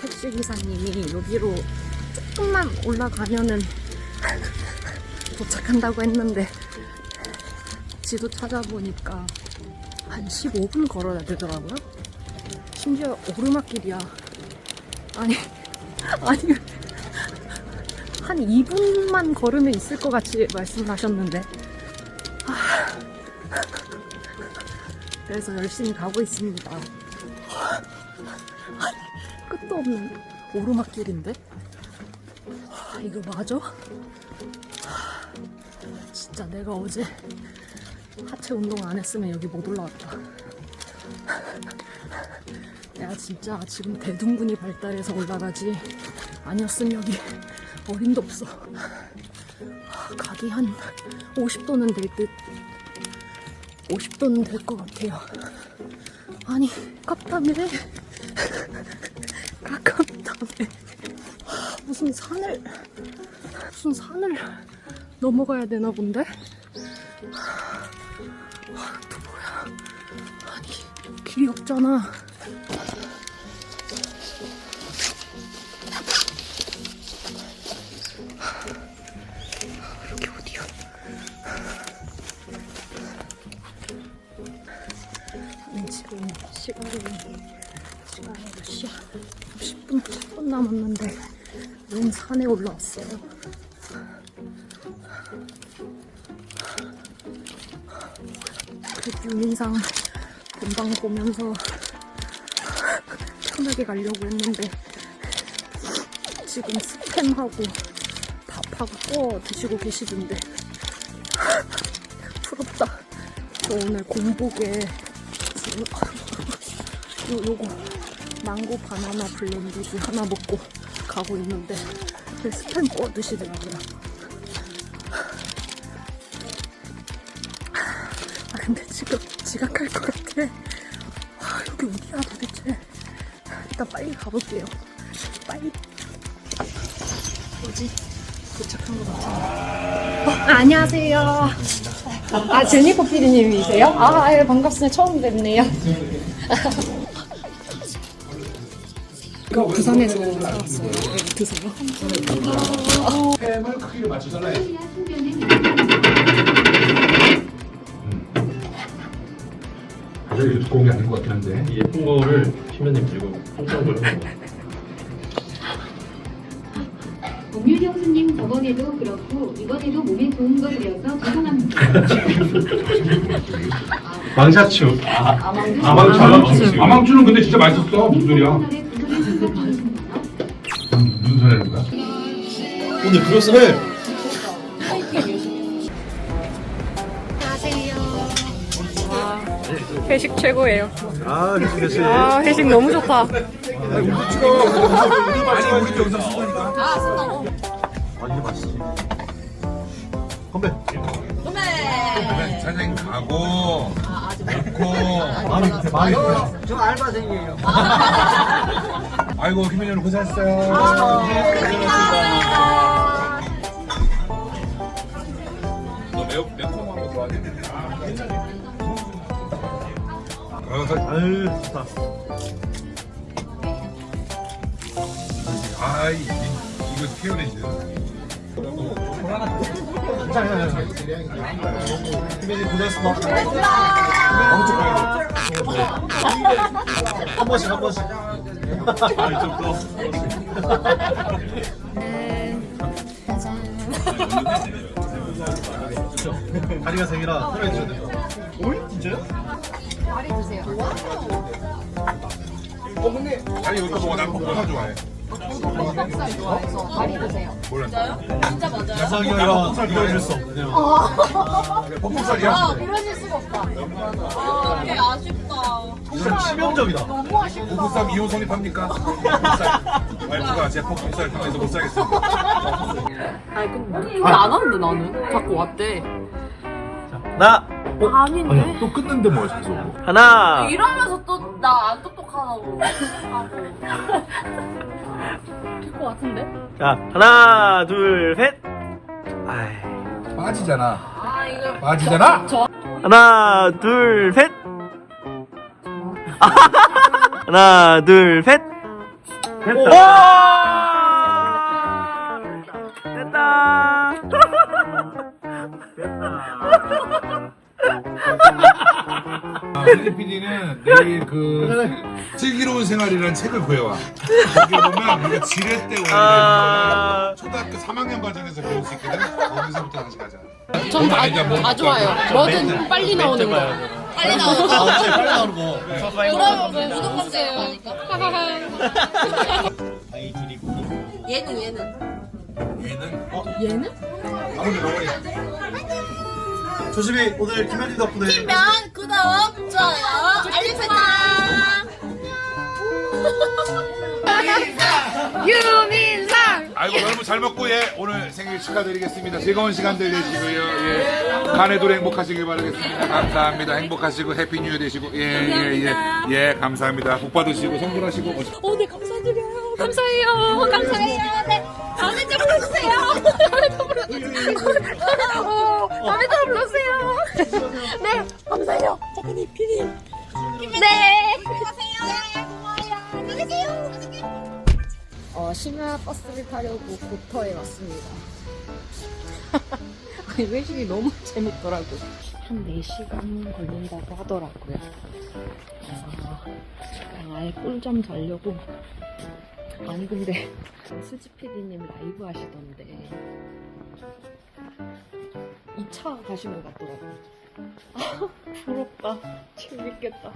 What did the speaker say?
택시 기사님이 여기로 조금만 올라가면은 도착한다고 했는데 지도 찾아보니까 한 15분 걸어야 되더라고요. 심지어 오르막길이야. 아니, 아니, 한 2분만 걸으면 있을 것 같이 말씀하셨는데. 아, 그래서 열심히 가고 있습니다. 아니, 끝도 없는 오르막길인데? 아, 이거 맞아? 진짜 내가 어제 하체 운동 안 했으면 여기 못 올라왔다. 내가 진짜 지금 대둔근이 발달해서 올라가지 아니었으면 여기 어림도 없어. 각이 한 50도는 될 듯. 50도는 될 것 같아요. 아니, 깝다며. 가깝다며. 무슨 산을, 무슨 산을 넘어가야 되나 본데? 또 뭐야? 아니, 길이 없잖아. 시간이? 10분 10분 남았는데 너무 산에 올라왔어요. 그 유민상 본방 보면서 편하게 가려고 했는데 지금 스팸하고 밥하고 구워 드시고 계시던데 부럽다. 저 오늘 공복에 지금 요, 요거 망고 바나나 블렌디드 하나 먹고 가고 있는데 그 스팸 구워 드시더라고요. 아 근데 지금 지각할 것 같아. 와 여기 어디야 도대체? 일단 빨리 가볼게요. 빨리. 뭐지? 도착한 것 같은데. 어, 안녕하세요. 아 제니퍼 PD님이세요? 아 예, 반갑습니다. 처음 뵙네요. 이거 부산에서 사왔어요. 네, 드세요. 햄을 크기를 맞추잖아요. 가격이 두꺼운 게 아닌 것 같긴 한데. 이 예쁜 거를 피면님 들고 뽕뽕을 하고 엄유 형수님 저번에도 그렇고 이번에도 몸에 좋은 거 드려서 죄송합니다. 망샤추 아망주 아망추 아망추 아망추는 근데 진짜 맛있었어. 무슨 소리야? 채널에 하는 거야? 오늘 그럴싸해. 회식 최고예요. 아 그치 그치 아 회식 너무 좋다. 아니, 우리 영상 쓰고 니까. 아 이게 맛있지. 건배 사장님 가고, 먹고. 마음이 밑에 마음이 밑에 저 알바생이에요. 아이고, 김현영 고생했어요. 너 매우 매콤한 거 좋아하지? 어, 서- 아유 좋다 아이, 이- 이거 고생했어 한 번씩 한 번씩. 다리가 생이라 편하게 드셔야 돼요 오이? 진짜요? 아니, 이거 먹어. 난 좋아해. 몰라. 야상이 아니라 이거 해줄 수 없네요 볶음살이야? 진짜 치명적이다 볶음쌈 이혼 성립합니까? 볶음살. 와이프가 제 볶음살 통해서 못 살겠습니다. 아니 근데 안 왔는데 나는 갖고 왔대. 나 아닌데. 또 끊는데 뭐 계속. 하나 이러면서 또 나 안 똑똑하다고 하고. 될 것 같은데? 자 하나 둘 셋 아이 빠지잖아. 아 이거 빠지잖아? 하나 둘 셋 하나 둘셋 와! 아, 필리핀이는 내일 그 슬기로운 생활이라는 책을 구해와. 거기 보면 우리가 지렛대 원리 아. 초등학교 3학년 과정에서 배울 수 있거든. 거기서부터 다시 가자. 전 다, 이제 뭐다 좋아요. 뭐든 빨리 나오는 거. 빨리 나오는 거. 빨리 나오는 거. 그러면 무슨 문제예요? 아이 둘이 고 얘는 얘는. 얘는 얘는? 아무리 너무해. 조심히 오늘 김현희 덕분에 면 구독 좋아요 알림 설정. 유민상! 아이고 너무 잘 먹고 예 오늘 생일 축하드리겠습니다. 즐거운 시간들 되시고요. 예 간에도 행복하시길 바라겠습니다. 감사합니다. 행복하시고 해피 뉴 이어 되시고 예예예 예, 예, 감사합니다. 복 받으시고 성불하시고 어, 네, 감사드려요. 감사해요. 감사해요. 네. 다음에 좀 불러주세요. 다음에 또 불러주세요. 어, 다음에 또 불러주세요. 네, 감사해요. 작가님, 피디. 네. 어, 심야 버스를 타려고 고터에 왔습니다. 아니, 외식이 너무 재밌더라고. 한 4시간 걸린다고 하더라고요. 아, 아예 꿀잠 자려고. 아니, 근데, 수지 PD님 라이브 하시던데. 2차 가신 것 같더라고요. 아, 부럽다. 재밌겠다.